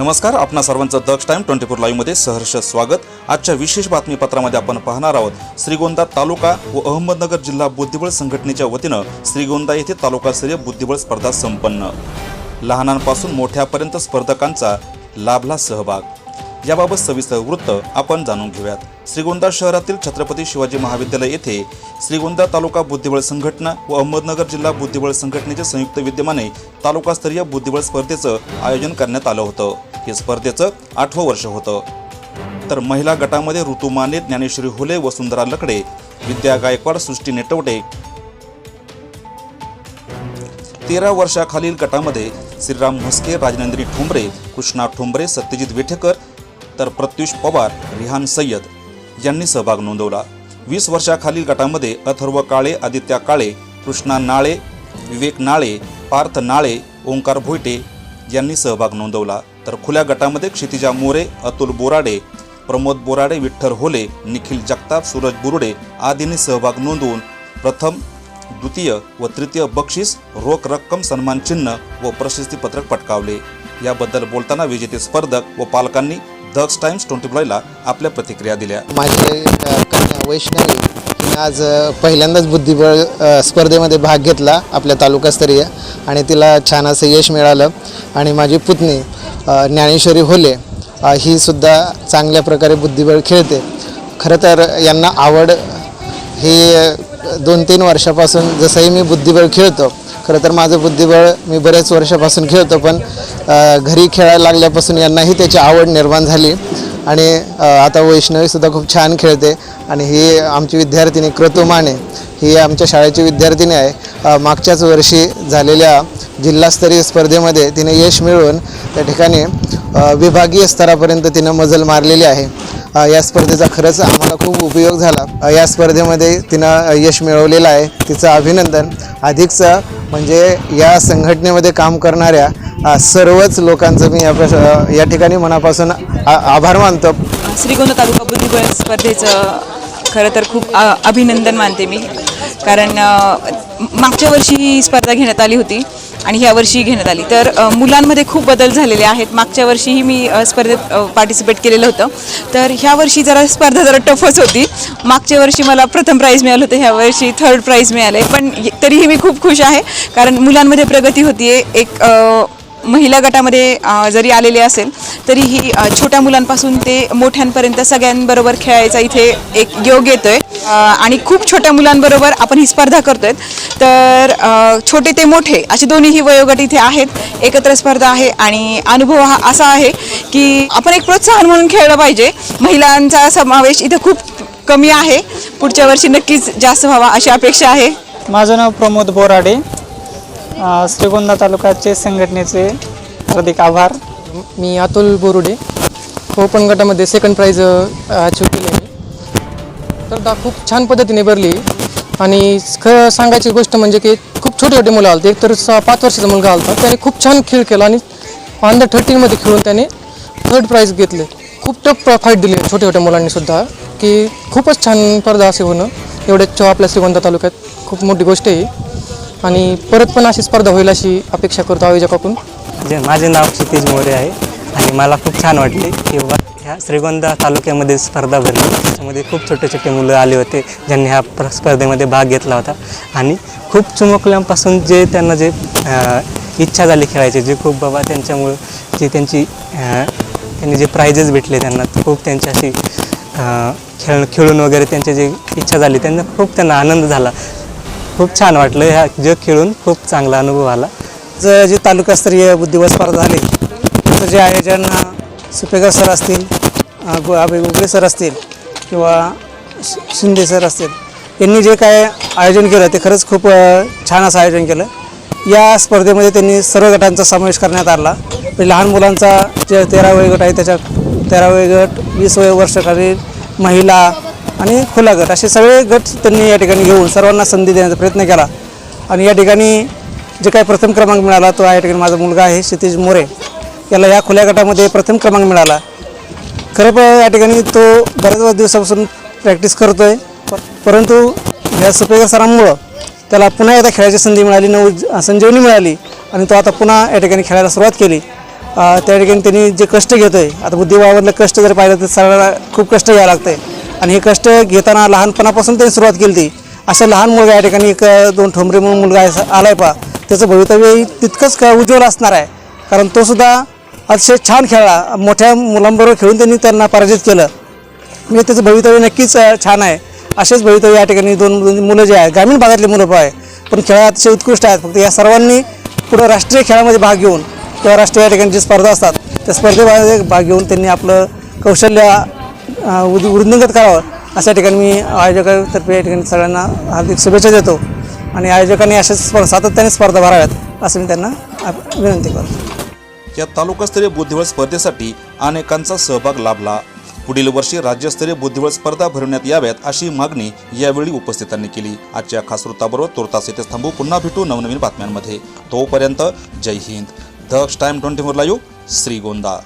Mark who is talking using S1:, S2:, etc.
S1: नमस्कार आपणा सर्वांचं दक्ष टाइम ट्वेंटी फोर लाईव्हमध्ये सहर्ष स्वागत. आजच्या विशेष बातमीपत्रामध्ये आपण पाहणार आहोत श्रीगोंदा तालुका व अहमदनगर जिल्हा बुद्धिबळ संघटनेच्या वतीनं श्रीगोंदा येथे तालुकास्तरीय बुद्धिबळ स्पर्धा संपन्न. लहानांपासून मोठ्यापर्यंत स्पर्धकांचा लाभला सहभाग. याबाबत सविस्तर वृत्त आपण जाणून घेऊयात. श्रीगोंदा शहरातील छत्रपती शिवाजी महाविद्यालय येथे श्रीगोंदा तालुका बुद्धिबळ संघटना व अहमदनगर जिल्हा बुद्धिबळ संघटनेचे संयुक्त विद्यमाने तालुकास्तरीय बुद्धिबळ स्पर्धेचं आयोजन करण्यात आलं होतं. हे स्पर्धेचं आठवं वर्ष होतं. तर महिला गटामध्ये ऋतू माने ज्ञानेश्वरी हुले वसुंधरा लकडे विद्या गायकवाड सृष्टी नेटवटे तेरा वर्षाखालील गटामध्ये श्रीराम म्हस्के राजनंदिनी ठोंबरे कृष्णा ठोंबरे सत्यजित वेठेकर तर प्रत्युष पवार रिहान सय्यद यांनी सहभाग नोंदवला. वीस वर्षाखालील गटामध्ये अथर्व काळे आदित्य काळे कृष्णा नाळे विवेक नाळे पार्थ नाळे ओंकार भोयटे यांनी सहभाग नोंदवला तर खुल्या गटामध्ये क्षितिजा मोरे अतुल बोराडे प्रमोद बोराडे विठ्ठल होले निखिल जगताप सूरज बुरुडे आदींनी सहभाग नोंदवून प्रथम द्वितीय व तृतीय बक्षीस रोख रक्कम सन्मान चिन्ह व प्रशस्तीपत्रक पटकावले. याबद्दल बोलताना विजेते स्पर्धक व पालकांनी दक्स टाइम्स ट्वेंटी प्लायला आपल्या प्रतिक्रिया दिल्या.
S2: माझे कन्या वैष्णवी आज पहिल्यांदाच बुद्धिबळ स्पर्धेमध्ये भाग घेतला आपल्या तालुकास्तरीय आणि तिला छान असं यश मिळालं. आणि माझी पुतणी ज्ञानेश्वरी होले ही सुद्धा चांगल्या प्रकारे बुद्धिबळ खेळते. खरं तर यांना आवड ही दोन तीन वर्षापासून जसंही मी बुद्धिबळ खेळतो खरं तर माझं बुद्धिबळ मी बरेच वर्षापासून खेळतो पण घरी खेळायला लागल्यापासून यांनाही त्याची आवड निर्माण झाली. आणि आता वैष्णवीसुद्धा खूप छान खेळते आणि ही आमची विद्यार्थिनी क्रतू माने ही आमच्या शाळेची विद्यार्थिनी आहे. मागच्याच वर्षी झालेल्या जिल्हास्तरीय स्पर्धेमध्ये तिने यश मिळवून त्या ठिकाणी विभागीय स्तरापर्यंत तिनं मजल मारलेली आहे. या स्पर्धेचा खरंच आम्हाला खूप उपयोग झाला. या स्पर्धेमध्ये तिनं यश मिळवलेलं आहे. तिचं अभिनंदन. अधिकचं म्हणजे या संघटनेमध्ये काम करणाऱ्या सर्वच लोकांचं मी या या ठिकाणी मनापासून आभार मानतो.
S3: श्रीगोंदा तालुका बुद्धिबळ स्पर्धेचं खरं तर खूप अभिनंदन मानते मी. कारण मागच्या वर्षी ही स्पर्धा घेण्यात आली होती आणि ह्या वर्षीही घेण्यात आली. तर मुलांमध्ये खूप बदल झालेले आहेत. मागच्या वर्षीही मी स्पर्धेत पार्टिसिपेट केलेलं होतं. तर ह्या वर्षी जरा स्पर्धा जरा टफच होती. मागच्या वर्षी मला प्रथम प्राईज मिळालं होतं. ह्या वर्षी थर्ड प्राईज मिळाले पण तरीही मी खूप खुश आहे. कारण मुलांमध्ये प्रगती होतीये. एक महिला गटामध्ये जरी आलेले असेल तरीही छोट्या मुलांपासून ते मोठ्यांपर्यंत सगळ्यांबरोबर खेळायचा इथे एक योग येतोय. आणि खूप छोट्या मुलांबरोबर आपण ही स्पर्धा करतोय. तर छोटे ते मोठे असे दोन्हीही वयोगट इथे आहेत. एकत्र स्पर्धा आहे आणि अनुभव हा असा आहे की आपण एक प्रोत्साहन म्हणून खेळलं पाहिजे. महिलांचा समावेश इथे खूप कमी आहे. पुढच्या वर्षी नक्कीच जास्त व्हावा अशी अपेक्षा आहे.
S4: माझं नाव प्रमोद बोराडे. अ, श्रीगोंदा तालुक्याचे संघटनेचे हार्दिक आभार.
S5: मी अतुल बोरुडे. हो, ओपन गटामध्ये सेकंड प्राईज अचीव केले आहे. तर दा खूप छान पद्धतीने भरली. आणि खरं सांगायची गोष्ट म्हणजे की खूप छोटे छोटे मुलं आलते. एक तर सहा पाच वर्षाचा मुलगा आलता. त्याने खूप छान खेळ केला आणि अंडर थर्टीनमध्ये खेळून त्याने थर्ड प्राईज घेतले. खूप टफ फाईट दिली छोट्या छोट्या मुलांनी सुद्धा. की खूपच छान स्पर्धा असे होणं. एवढ्या आपल्या श्रीगोंदा तालुक्यात खूप मोठी गोष्ट आहे. आणि परत पण अशी स्पर्धा होईल अशी अपेक्षा करतो आयोजकाकडून
S4: जे माझे नाव क्षितिज मोरे आहे आणि मला खूप छान वाटले की बाबा ह्या श्रीगोंदा तालुक्यामध्ये स्पर्धा भरली. त्याच्यामध्ये खूप छोटे छोटे मुलं आले होते ज्यांनी ह्या प्र स्पर्धेमध्ये भाग घेतला होता. आणि खूप चिमुकल्यांपासून जे त्यांना जे इच्छा झाली खेळायची जे खूप बाबा त्यांच्यामुळं जे त्यांची त्यांनी जे प्राइजेस भेटले त्यांना खूप त्यांच्याशी खेळ खेळून वगैरे त्यांची जी इच्छा झाली त्यांना खूप त्यांना आनंद झाला. खूप छान वाटलं ह्या जग खेळून. खूप चांगला अनुभव आला.
S6: जर जे तालुकास्तरीय बुद्धिबळ स्पर्धा झाली त्याचं जे आयोजन अ, सुपेकर सर असतील अ, गो सर असतील किंवा शिंदे सर असतील यांनी जे काय आयोजन केलं ते खरंच खूप छान असं आयोजन केलं. या स्पर्धेमध्ये त्यांनी सर्व गटांचा समावेश करण्यात आला. म्हणजे लहान मुलांचा जे तेरा गट आहे त्याच्या तेरा गट वीस वय वर्षाखालील महिला आणि खुला गट असे सगळे गट त्यांनी या ठिकाणी घेऊन सर्वांना संधी देण्याचा प्रयत्न केला. आणि या ठिकाणी जे काही प्रथम क्रमांक मिळाला तो या ठिकाणी माझा मुलगा आहे क्षितिज मोरे. याला या खुल्या गटामध्ये प्रथम क्रमांक मिळाला. खरं पण या ठिकाणी तो बऱ्याच दिवसापासून प्रॅक्टिस करतो आहे परंतु ह्या सुपेकर सरांमुळं त्याला पुन्हा एकदा खेळायची संधी मिळाली नऊ संजीवनी मिळाली आणि तो आता पुन्हा या ठिकाणी खेळायला सुरुवात केली. त्या ठिकाणी त्यांनी जे कष्ट घेतो आहे आता बुद्धिबळामधलं कष्ट जर पाहिलं तर सगळ्याला खूप कष्ट घ्यावं लागतं आहे आणि हे कष्ट घेताना लहानपणापासून त्यांनी सुरुवात केली होती. अशा लहान मुलगा या ठिकाणी एक दोन ठोंबरे म्हणून मुलगा आहे आलाय पा त्याचं भवितव्यही तितकंच क उज्ज्वल असणार आहे. कारण तो सुद्धा अतिशय छान खेळला. मोठ्या मुलांबरोबर खेळून त्यांनी त्यांना पराजित केलं. म्हणजे त्याचं भवितव्य नक्कीच छान आहे. असेच भवितव्य या ठिकाणी दोन मुलं जे आहे ग्रामीण भागातली मुलं पण आहे पण खेळ अतिशय उत्कृष्ट आहेत. फक्त या सर्वांनी पुढं राष्ट्रीय खेळामध्ये भाग घेऊन किंवा राष्ट्रीय या ठिकाणी जी स्पर्धा असतात त्या स्पर्धेमध्ये भाग घेऊन त्यांनी आपलं कौशल्य उद वृद्धिंगत करावं. अशा ठिकाणी मी आयोजकातर्फे या ठिकाणी सगळ्यांना हार्दिक शुभेच्छा देतो आणि आयोजकांनी अशा स्पर्धा सातत्याने स्पर्धा भराव्यात असं मी त्यांना विनंती करतो.
S1: या तालुकास्तरीय बुद्धिबळ स्पर्धेसाठी अनेकांचा सहभाग लाभला. पुढील वर्षी राज्यस्तरीय बुद्धिबळ स्पर्धा भरवण्यात याव्यात अशी मागणी यावेळी उपस्थितांनी केली. आजच्या खास वृत्ताबरोबर तुर्तास येथे थांबू पुन्हा भेटू नवनवीन बातम्यांमध्ये. तोपर्यंत Jai Hind. The time twenty four live Shrigonda.